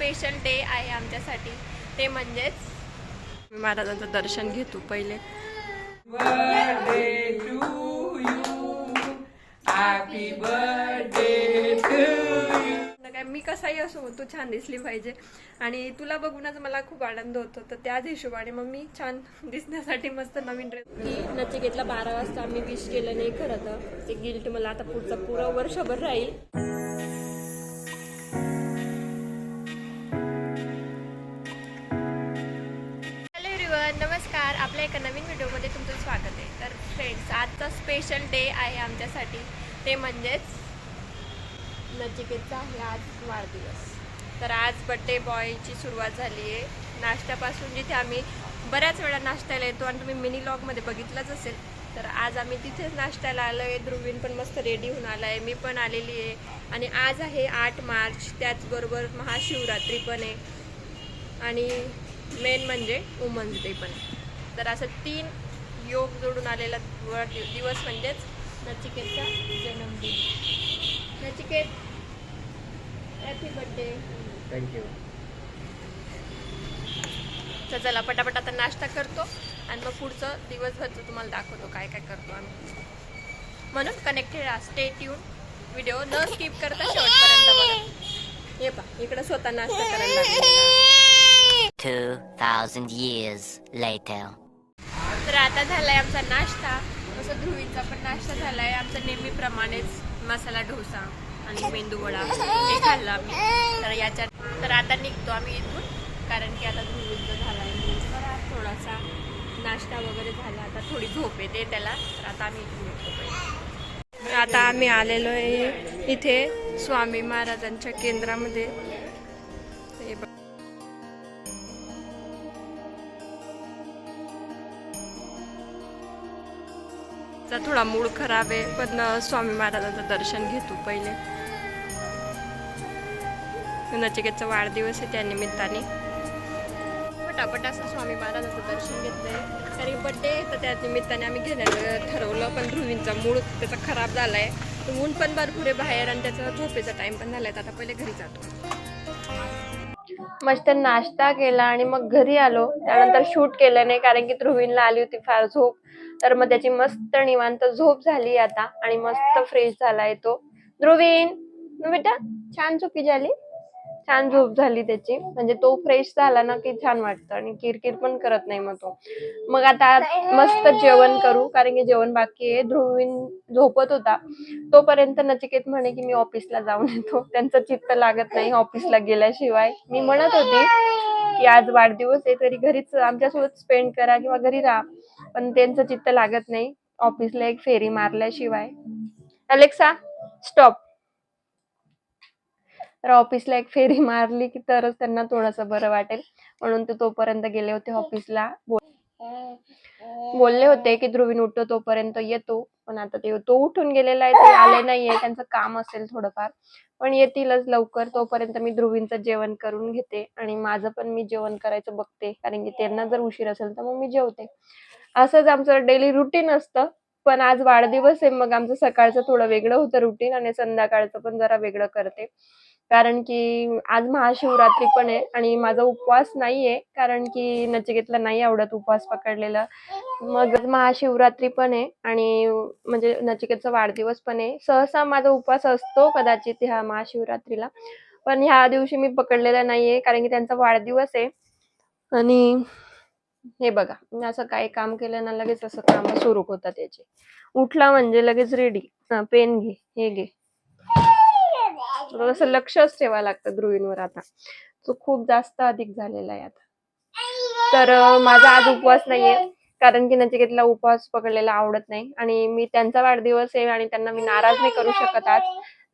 Special day आहे आमच्यासाठी. ते म्हणजेच महाराजांचं दर्शन घेतो पहिले. काय मी कसाही असो तू छान दिसली पाहिजे. आणि तुला बघूनच मला खूप आनंद होतो. तर त्याच हिशोबाने मग मी छान दिसण्यासाठी मस्त नवीन ड्रेस की नचिकेतला बारा वाजता आम्ही विश केलं नाही खरं तर. ते गिल्ट मला आता पुढचं पुरं वर्षभर राहील. डे आहे आमच्यासाठी. ते म्हणजेच नचिकेतचा आहे आज वाढदिवस. तर आज बड्डे बॉयची सुरुवात झाली आहे. नाश्त्यापासून जिथे आम्ही बऱ्याच वेळा नाश्त्याला येतो आणि तुम्ही मिनी लॉगमध्ये बघितलंच असेल तर आज आम्ही तिथेच नाश्त्याला आलो आहे ध्रुवीन पण मस्त रेडी होऊन आला आहे मी पण आलेली आहे. आणि आज आहे आठ मार्च. त्याचबरोबर महाशिवरात्री पण आहे. आणि मेन म्हणजे वुमन्स डे पण तर असं तीन योग जोडून आलेला वर- दिवस म्हणजेच नचिकेतचा जन्मदिन नचिकेत हॅपी बर्थडे you. तर चला पटापट आता नाश्ता करतो आणि मग पुढचं दिवसभरचं तुम्हाला दाखवतो काय काय करतो आम्ही म्हणून कनेक्टेड स्टे ट्यून व्हिडिओ न स्किप करता शेवटपर्यंत बघा हे पा इकडं स्वतः नाश्ता करायला लागलेला. 2,000 years later. तर आता झालाय आमचा नाश्ता असं ध्रुवीचा पण नाश्ता झालाय. आमचा नेहमीप्रमाणेच मसाला डोसा आणि मेंदू वडा हे खाल्लं आम्ही. तर याच्यात तर आता निघतो आम्ही इथून कारण की आता ध्रुवीचं झालाय. बरा थोडासा नाश्ता वगैरे झाला. आता थोडी झोप येते त्याला. तर आता आम्ही इथून निघतो आता आम्ही आलेलो आहे इथे स्वामी महाराजांच्या केंद्रामध्ये. चा थोडा मूड खराब आहे पण स्वामी महाराजांचं दर्शन घेतो पहिले. नचिकेतचा वाढदिवस आहे त्या निमित्ताने. पटापट असं स्वामी महाराजांचं दर्शन घेतलंय. तरी बड्डे तर त्या निमित्ताने आम्ही घेण्याचं ठरवलं पण ध्रुवींचा मूड त्याचा खराब झालाय. ऊन पण भरपूर आहे बाहेर आणि त्याचा झोपेचा टाइम पण झालाय. तर आता पहिले घरी जातो. मस्त नाश्ता केला आणि मग घरी आलो. त्यानंतर शूट केलं नाही कारण की ध्रुवीनला आली होती फार झोप. तर मग त्याची मस्त निवांत झोप झाली आता आणि मस्त फ्रेश झालाय तो. ध्रुवीन बेटा छान झोपी झाली? छान झोप झाली त्याची. म्हणजे तो फ्रेश झाला ना की छान वाटतं आणि किरकिर पण करत नाही मग तो. मग आता मस्त जेवण करू कारण की जेवण बाकी आहे. ध्रुवीन झोपत होता. तोपर्यंत नचिकेत म्हणे की मी ऑफिसला जाऊन येतो. त्यांचं चित्त लागत नाही ऑफिसला गेल्याशिवाय. मी म्हणत होती की आज वाढदिवस आहे तरी घरीच आमच्यासोबत स्पेंड करा किंवा घरी राहा. पण त्यांचं चित्त लागत नाही. ऑफिसला एक फेरी मारल्याशिवाय. अलेक्सा स्टॉप तर ऑफिसला एक फेरी मारली की तरच त्यांना थोडंसं बरं वाटेल. म्हणून ते तोपर्यंत गेले होते ऑफिसला. बोलले होते की ध्रुवीन उठतो तोपर्यंत येतो. पण आता ते तो उठून गेलेला आहे ते आले नाहीये. त्यांचं काम असेल थोडंफार. पण येतीलच लवकर. तोपर्यंत मी ध्रुवींचं जेवण करून घेते आणि माझं पण मी जेवण करायचं बघते. कारण की त्यांना जर उशीर असेल तर मग मी जेवते. असंच आमचं डेली रुटीन असतं. पण आज वाढदिवस आहे मग आमचं सकाळचं थोडं वेगळं होतं रुटीन आणि संध्याकाळचं पण जरा वेगळं करते. कारण की आज महाशिवरात्री पण आहे आणि माझा उपवास नाहीये कारण की नचिकेतला नाही आवडत उपवास पकडलेला. मग महाशिवरात्री पण आहे आणि म्हणजे नचिकेतचा वाढदिवस पण आहे. सहसा माझा उपवास असतो कदाचित ह्या महाशिवरात्रीला पण ह्या दिवशी मी पकडलेला नाहीये कारण की त्यांचा वाढदिवस आहे. आणि हे बघा मी असं काही काम केलं ना लगेच असं काम सुरू होतात त्याचे उठला म्हणजे लगेच रेडी पेन घे हे घे. थोडंसं लक्षच ठेवायला लागतं गृहिणीवर आता. तो खूप जास्त अधिक झालेला आहे आता. तर माझा आज उपवास नाहीये. कारण की नचिकेतला उपवास पकडलेला आवडत नाही. आणि मी त्यांचा वाढदिवस आहे आणि त्यांना मी नाराज नाही करू शकत आज.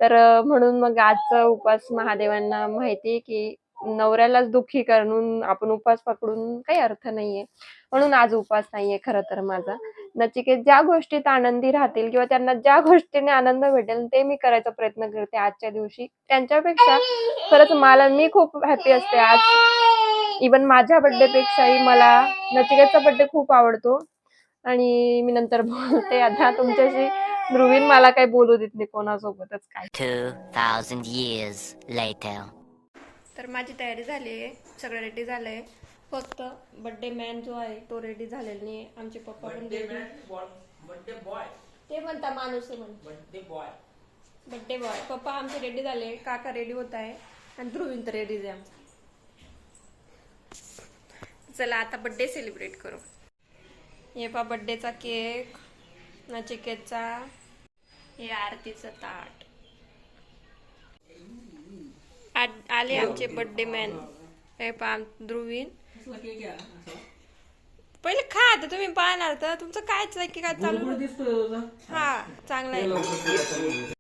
तर म्हणून मग आजचा उपवास महादेवांना माहिती आहे की नवऱ्यालाच दुःखी करून आपण उपास पकडून काही अर्थ नाहीये. म्हणून आज उपवास नाहीये खरं तर माझा. नचिकेत ज्या गोष्टीत आनंदी राहतील किंवा त्यांना ज्या गोष्टीने आनंद भेटेल ते मी करायचा प्रयत्न करते आजच्या दिवशी. त्यांच्यापेक्षा खरंच मला मी खूप हॅपी असते आज. इवन माझ्या बर्थडे पेक्षाही मला नचिकेतचा बर्थडे खूप आवडतो. आणि मी नंतर बोलते आता तुमच्याशी ध्रुवीन मला काही बोलू देत नाही कोणासोबतच. काय? 2,000 years later. तर माझी तयारी झाली आहे. सगळं रेडी झालं आहे फक्त बड्डे मॅन जो आहे तो रेडी झालेला नाही आहे. आमचे पप्पा पण बर्थडे बॉय ते म्हणता माणूस आहे बर्थडे बॉय बड्डे बॉय पप्पा आमचे रेडी झाले. काका रेडी होत आहे. आणि ध्रुवीन तर रेडीच आहे आमचा. चला आता बड्डे सेलिब्रेट करू. हे पा बड्डेचा केक नचिकेतचा हे आरतीचं ताट. आले आमचे बड्डे मॅन हे पा ध्रुवीन. पहिले खा आता तुम्ही पाहणार तर. तुमचं कायच आहे की काय चालू? हा चांगला आहे.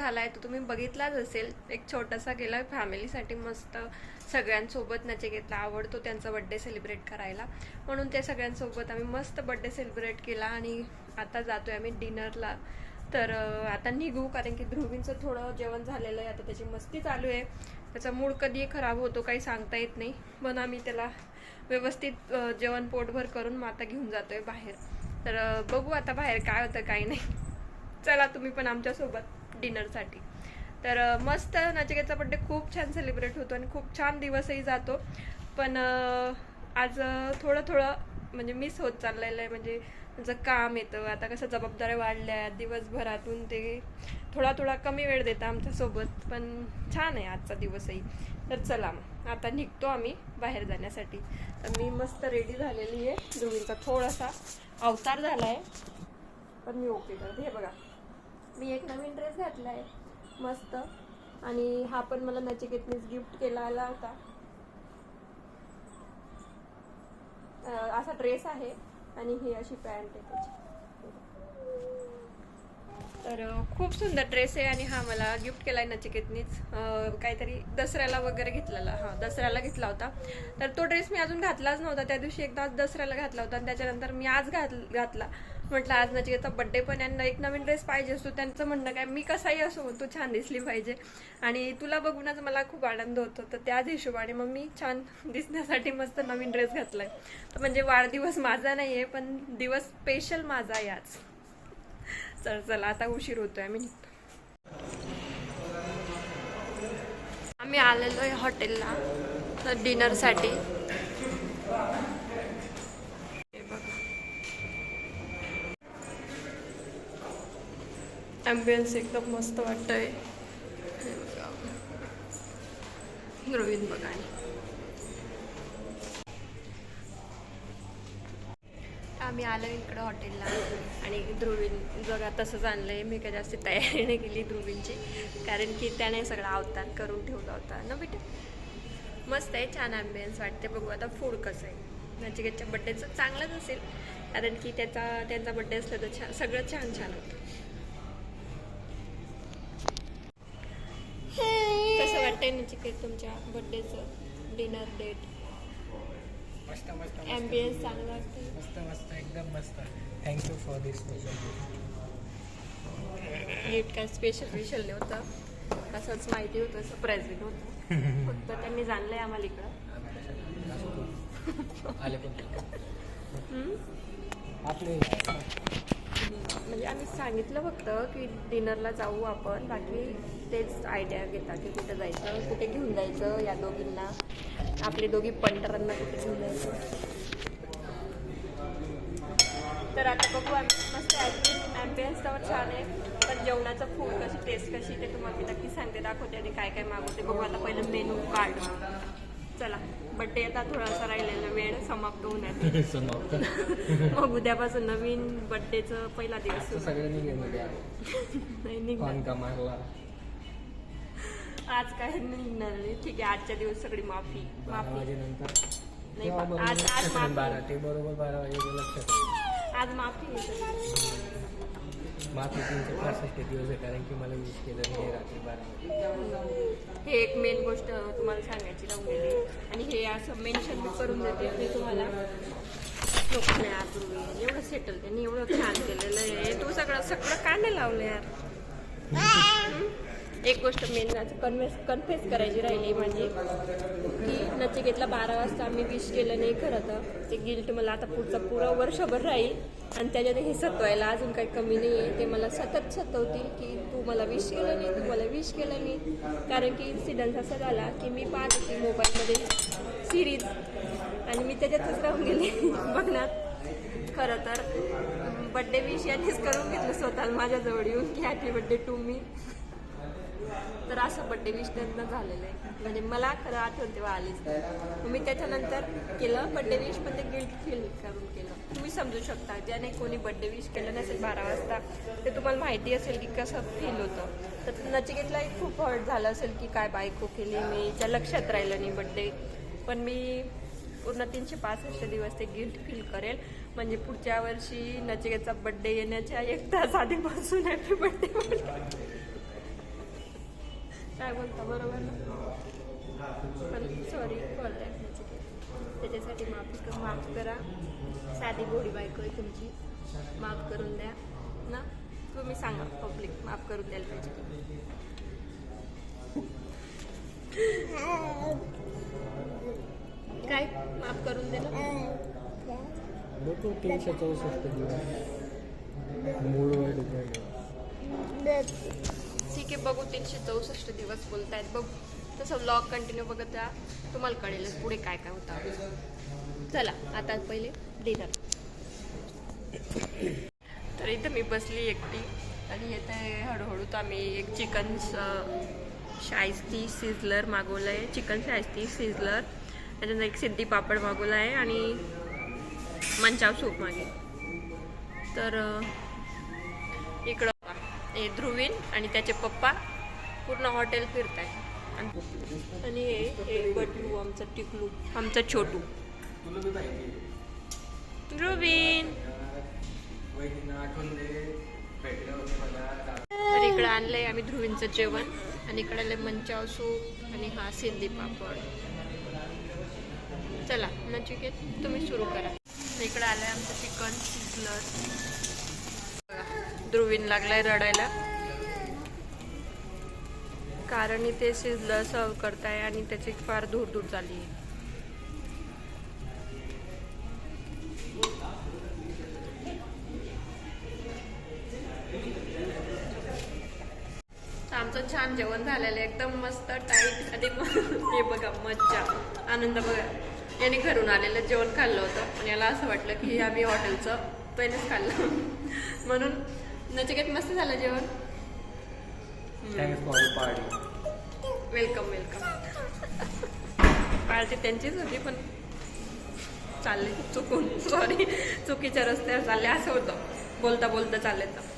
झाला आहे तो तुम्ही बघितलाच असेल. एक छोटासा गेला फॅमिलीसाठी मस्त सगळ्यांसोबत नचिकेतला आवडतो त्यांचा बड्डे सेलिब्रेट करायला. म्हणून त्या सगळ्यांसोबत आम्ही मस्त बड्डे सेलिब्रेट केला आणि आता जातोय आम्ही डिनरला तर आता निघू कारण की ध्रुवींचं थोडं जेवण झालेलं आहे आता त्याची मस्ती चालू आहे. त्याचा मूड कधी खराब होतो काही सांगता येत नाही. पण आम्ही त्याला व्यवस्थित जेवण पोटभर करून मग आता घेऊन जातोय बाहेर. तर बघू आता बाहेर काय होतं काय नाही. चला तुम्ही पण आमच्यासोबत. डिनरसाठी. तर मस्त नचिकेतचा बड्डे खूप छान सेलिब्रेट होतो आणि खूप छान दिवसही जातो. पण आज थोडं थोडं म्हणजे मिस होत चाललेलं आहे. म्हणजे जर काम येतं. आता कसं जबाबदाऱ्या वाढल्या दिवसभरातून ते थोडा थोडा कमी वेळ देतं आमच्यासोबत पण छान आहे आजचा दिवसही. तर चला मग. आता निघतो आम्ही बाहेर जाण्यासाठी. तर मी मस्त रेडी झालेली आहे. ध्रुवींचा थोडासा अवतार झाला आहे पण मी ओके करते. हे बघा. मी एक नवीन ड्रेस घातला आहे मस्त. आणि हा पण मला नचिकेतनीच गिफ्ट केला आला होता. असा ड्रेस आहे. आणि ही अशी पॅन्ट आहे त्याची. तर खूप सुंदर ड्रेस आहे आणि हा मला गिफ्ट केलाय नचिकेतनीच काहीतरी दसऱ्याला वगैरे घेतलेला. हा दसऱ्याला घेतला होता. तर तो ड्रेस मी अजून घातलाच नव्हता. त्या दिवशी एकदा दसऱ्याला घातला होता. आणि त्याच्यानंतर मी आज घात घातला. म्हटलं आज नचिकेचा बड्डे पण यांना एक नवीन ड्रेस पाहिजे असतो. त्यांचं म्हणणं काय मी कसाही असो तू छान दिसली पाहिजे. आणि तुला बघूनच मला खूप आनंद होतो. तर त्याच हिशोबाने मग मी छान दिसण्यासाठी मस्त नवीन ड्रेस घातलाय. तर म्हणजे वाढदिवस माझा नाही आहे पण दिवस स्पेशल माझा आहे आज चल चला आता उशीर होतोय आम्ही निघतो आम्ही आलेलो आहे हॉटेलला डिनरसाठी हे बघा ॲम्बियन्स एकदम मस्त वाटतंय. हे बघा. ध्रुवीन बघा आणि. आम्ही आलो इकडं हॉटेलला. आणि ध्रुवीन जगा तसंच आणलंय. मी काही जास्त तयारी नाही केली ध्रुवींची. कारण की त्याने सगळा अवतार करून ठेवला होता. ना बेटा? मस्त आहे. छान ॲम्बियन्स वाटते. बघू आता फूड कसं आहे. नचिकेतच्या बड्डेचं चांगलंच असेल. कारण की त्याचा त्यांचा बड्डे असलं तर छान सगळं छान छान होतं. वाटतंय नचिकेत तुमच्या बड्डेचं डिनर डेट मस्त मस्त ॲम्बियन्स चांगलं वाटतं मस्त मस्त एकदम मस्त. Thank you for this special gift काय स्पेशल स्पेशल नव्हतं असंच माहिती होतं सरप्राईज होतं. फक्त त्यांनी जाणलंय आम्हाला इकडं. आले पण? आपले म्हणजे आम्ही सांगितलं फक्त की डिनरला जाऊ आपण बाकी तेच आयडिया घेतात की कुठं जायचं कुठे घेऊन जायचं या दोघींना. आपले दोघी पंटरांना कुठे घेऊन जायचं. तर आता बघू आम्ही. मस्त ॲम्बियन्स तर छान आहे. पण जेवणाचं फूड कशी टेस्ट कशी ते तुम्हाला मी नक्की सांगते. दाखवते आणि काय काय मागवते. बघू आता पहिलं मेनू कार्ड चला. बड्डे आता थोडासा राहिलेला वेळ समाप्त समाप्त. मग उद्यापासून नवीन बड्डेचं पहिला दिवस. सगळ्यांनी निघणार. आज काय निघणार नाही. ठीक आहे आजच्या दिवस सगळी माफी. माफी. नाही आज आज माफी. आज माफी बाकी तीनशे पासष्ट दिवस आहे कारण की मला यूज केलं नाही रात्री बारा हे एक मेन गोष्ट तुम्हाला सांगायची राहून गेली आणि हे असं मेन्शन करून देते मी तुम्हाला. नाही एवढं सेटल त्यांनी एवढं छान केलेलं आहे. तू सगळं सगळं का नाही लावलं यार. एक गोष्ट मेन कन्व्हेस कन्फेस करायची राहिली म्हणजे की नचिकेतला बारा वाजता आम्ही विश केलं नाही खरं तर. ते गिल्ट मला आता पुढचा पुरा वर्षभर राहील. आणि त्याच्यात हे सतवायला अजून काही कमी नाही आहे. ते मला सतत सतवतील की तू मला विश केलं नाही तू मला विश केलं नाही. कारण की इन्सिडन्स असा झाला की मी पाहत होती मोबाईलमध्ये सिरीज आणि मी त्याच्यातच राहून गेले. बघणार खरं तर बड्डे विश यांनीच करून घेतलं स्वतःला माझ्याजवळ येऊन. की हॅपी बड्डे टू मी तर असं बड्डे विश त्यांना झालेलं आहे. म्हणजे मला खरं आठवण तेव्हा आलीच मी त्याच्यानंतर केलं बड्डे विश पण ते गिल्ट फील करून केलं. तुम्ही समजू शकता ज्याने कोणी बड्डे विश केलं नसेल बारा वाजता ते तुम्हाला माहिती असेल की कसं फील होतं. तर नचिकेतलाही खूप हर्ट झालं असेल की काय बायको केली मी त्या लक्षात राहिलं नाही बड्डे पण मी पूर्ण तीनशे पासष्ट दिवस ते गिल्ट फील करेल. म्हणजे पुढच्या वर्षी नचिकेतचा बड्डे येण्याच्या एक तास आधीपासून हॅपी बड्डे काय बोलता बरोबर ना? पण सॉरी कॉल त्याच्यासाठी माफ कर माफ करा. साधी गोडी बायको आहे तुमची. माफ करून द्या. ना? तुम्ही सांगा पब्लिक माफ करून द्यायला पाहिजे काय? माफ करून दे ना? तीनशे चौसष्ट मूळ वाईट डिपेंड बघू तीनशे चौसष्ट दिवस बोलतायत. बघू. तसं व्लॉग कंटिन्यू बघत राहा. तुम्हाला कळेलच पुढे काय काय होतं. चला आता पहिले डिनर तर इथं मी बसली एकटी. आणि येत आहे हळूहळू तर आम्ही एक चिकन शायस्ती सिझलर मागवलं आहे चिकन शायस्ती सिझलर त्याच्यानंतर एक सिद्धी पापड मागवला आहे आणि मंचाव सूप मागे. तर इकडं हे ध्रुवीन आणि त्याचे पप्पा पूर्ण हॉटेल फिरताय. आणि आणि हे हे बटलू आमचा टिकलू आमचा छोटू. ध्रुवीन. तर इकडं आणलंय आम्ही ध्रुवींचं जेवण आणि इकडे आलंय मंचाव सूप आणि हा सिंधी पापड. चला नचिकेत तुम्ही सुरू करा. इकडे आलंय आमचं चिकन शिजलं ध्रुवीन लागलाय रडायला. कारण इथे शिजलं सर्व करताय आणि त्याची फार दूर दूर झाली. आहे आमचं छान जेवण झालेलं आहे. एकदम मस्त टाईट आणि हे बघा मज्जा. आनंद बघा. याने घरून आलेलं जेवण खाल्लं होतं. पण याला असं वाटलं की हे आम्ही हॉटेलचं पहिलेच खाल्लं. म्हणून नचिकेत मस्त झालं जेवण thanks for party welcome welcome party त्यांचीच होती पण चालले चुकून सॉरी चुकीच्या रस्त्यावर चालले असं होतं. बोलता बोलता चालले तर